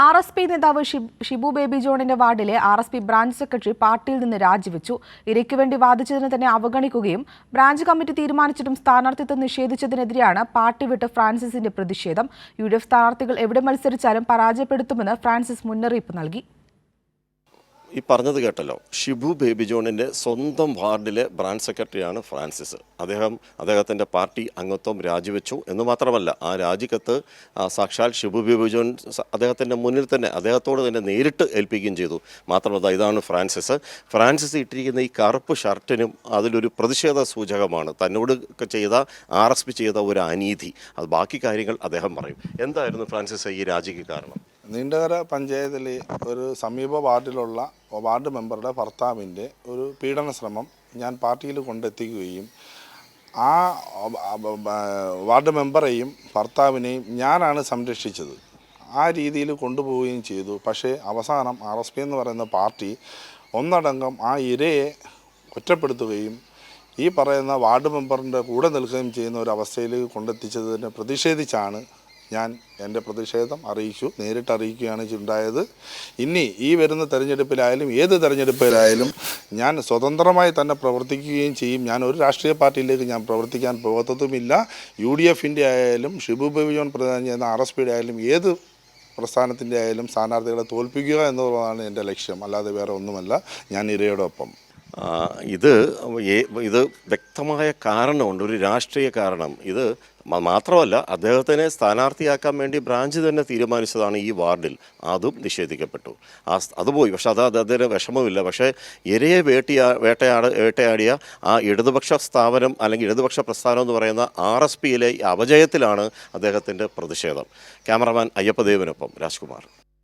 R S P നേതാവ് ഷിബു ബേബി ജോണിന്റെ വാർഡിലെ R S P branch secretary പാർട്ടിയിൽ നിന്ന് രാജിവെച്ചു. ഇരയ്ക്ക് വേണ്ടി വാദിച്ചതിന് തന്നെ അവഗണിക്കുകയും ബ്രാഞ്ച് കമ്മിറ്റി തീരുമാനിച്ചിട്ടും സ്ഥാനാർത്ഥിത്വം നിഷേധിച്ചതിനെതിരെയാണ് പാർട്ടി വിട്ട് ഫ്രാൻസിസിന്റെ പ്രതിഷേധം. യു ഡി എഫ് സ്ഥാനാർത്ഥികൾ എവിടെ മത്സരിച്ചാലും പരാജയപ്പെടുത്തുമെന്ന് ഫ്രാൻസിസ് മുന്നറിയിപ്പ് നൽകി. ഈ പറഞ്ഞത് കേട്ടല്ലോ. ഷിബു ബേബി ജോണിന്റെ സ്വന്തം വാർഡിലെ ബ്രാഞ്ച് സെക്രട്ടറിയാണ് ഫ്രാൻസിസ്. അദ്ദേഹം അദ്ദേഹത്തിന്റെ പാർട്ടി അംഗത്വം രാജിവെച്ചു എന്ന് മാത്രമല്ല ആ രാജിക്കത്ത് സാക്ഷാൽ ഷിബു ബേബി ജോൺ അദ്ദേഹത്തിന്റെ മുന്നിൽ തന്നെ അദ്ദേഹത്തോട് തന്നെ നേരിട്ട് ഏൽപ്പിക്കുകയും ചെയ്തു. മാത്രമല്ല ഇതാണ് ഫ്രാൻസിസ്. ഫ്രാൻസിസ് ഇട്ടിരിക്കുന്ന ഈ കറുപ്പ് ഷർട്ടിനും അതിലൊരു പ്രതിഷേധ സൂചകമാണ്. തന്നോട് ചെയ്ത ആർ എസ് പി ചെയ്ത ഒരു അനീതി. അത് ബാക്കി കാര്യങ്ങൾ അദ്ദേഹം പറയും. എന്തായിരുന്നു ഫ്രാൻസിസ് ഈ രാജിക്ക് കാരണം? നീണ്ടകര പഞ്ചായത്തിൽ ഒരു സമീപ വാർഡിലുള്ള വാർഡ് മെമ്പറുടെ ഭർത്താവിന്റെ ഒരു പീഡന ശ്രമം ഞാൻ പാർട്ടിയിൽ കൊണ്ടെത്തിക്കുകയും ആ വാർഡ് മെമ്പറെയും ഭർത്താവിനെയും ഞാനാണ് സംരക്ഷിച്ചത്. ആ രീതിയിൽ കൊണ്ടുപോവുകയും ചെയ്തു. പക്ഷേ അവസാനം ആർ എസ് പി എന്ന് പറയുന്ന പാർട്ടി ഒന്നടങ്കം ആ ഇരയെ ഒറ്റപ്പെടുത്തുകയും ഈ പറയുന്ന വാർഡ് മെമ്പറിന്റെ കൂടെ നിൽക്കുകയും ചെയ്യുന്ന ഒരു അവസ്ഥയിലേക്ക് കൊണ്ടെത്തിച്ചതിനെ പ്രതിഷേധിച്ചാണ് ഞാൻ എന്റെ പ്രതിഷേധം അറിയിച്ചു നേരിട്ട് അറിയിക്കുകയാണ് ഉണ്ടായത് ഇനി ഈ വരുന്ന തെരഞ്ഞെടുപ്പിലായാലും ഏത് തെരഞ്ഞെടുപ്പിലായാലും ഞാൻ സ്വതന്ത്രമായി തന്നെ പ്രവർത്തിക്കുകയും ചെയ്യും. ഞാൻ ഒരു രാഷ്ട്രീയ പാർട്ടിയിലേക്ക് ഞാൻ പ്രവർത്തിക്കാൻ പോകത്തതുമില്ല. യു ഡി എഫിന്റെ ആയാലും ഷിബു ബിജോൻ പ്രധാനം ചെയ്യുന്ന ആർ എസ് പിയുടെ ആയാലും ഏത് പ്രസ്ഥാനത്തിന്റെ ആയാലും സ്ഥാനാർത്ഥികളെ തോൽപ്പിക്കുക എന്നുള്ളതാണ് എന്റെ ലക്ഷ്യം. അല്ലാതെ വേറെ ഒന്നുമല്ല. ഞാൻ ഇരയോടൊപ്പം. ഇത് ഇത് വ്യക്തമായ കാരണമുണ്ട്. ഒരു രാഷ്ട്രീയ കാരണം. ഇത് മാത്രമല്ല അദ്ദേഹത്തിനെ സ്ഥാനാർത്ഥിയാക്കാൻ വേണ്ടി ബ്രാഞ്ച് തന്നെ തീരുമാനിച്ചതാണ് ഈ വാർഡിൽ. അതും നിഷേധിക്കപ്പെട്ടു. ആ അതുപോയി. പക്ഷേ അത് അദ്ദേഹത്തിന് വിഷമമില്ല. പക്ഷേ ഇരയെ വേട്ടിയാ വേട്ടയാട് വേട്ടയാടിയ ആ ഇടതുപക്ഷ സ്ഥാപനം അല്ലെങ്കിൽ ഇടതുപക്ഷ പ്രസ്ഥാനം എന്ന് പറയുന്ന ആർ എസ് പിയിലെ അപജയത്തിലാണ് അദ്ദേഹത്തിന്റെ പ്രതിഷേധം. ക്യാമറമാൻ അയ്യപ്പദേവിനൊപ്പം രാജ്കുമാർ.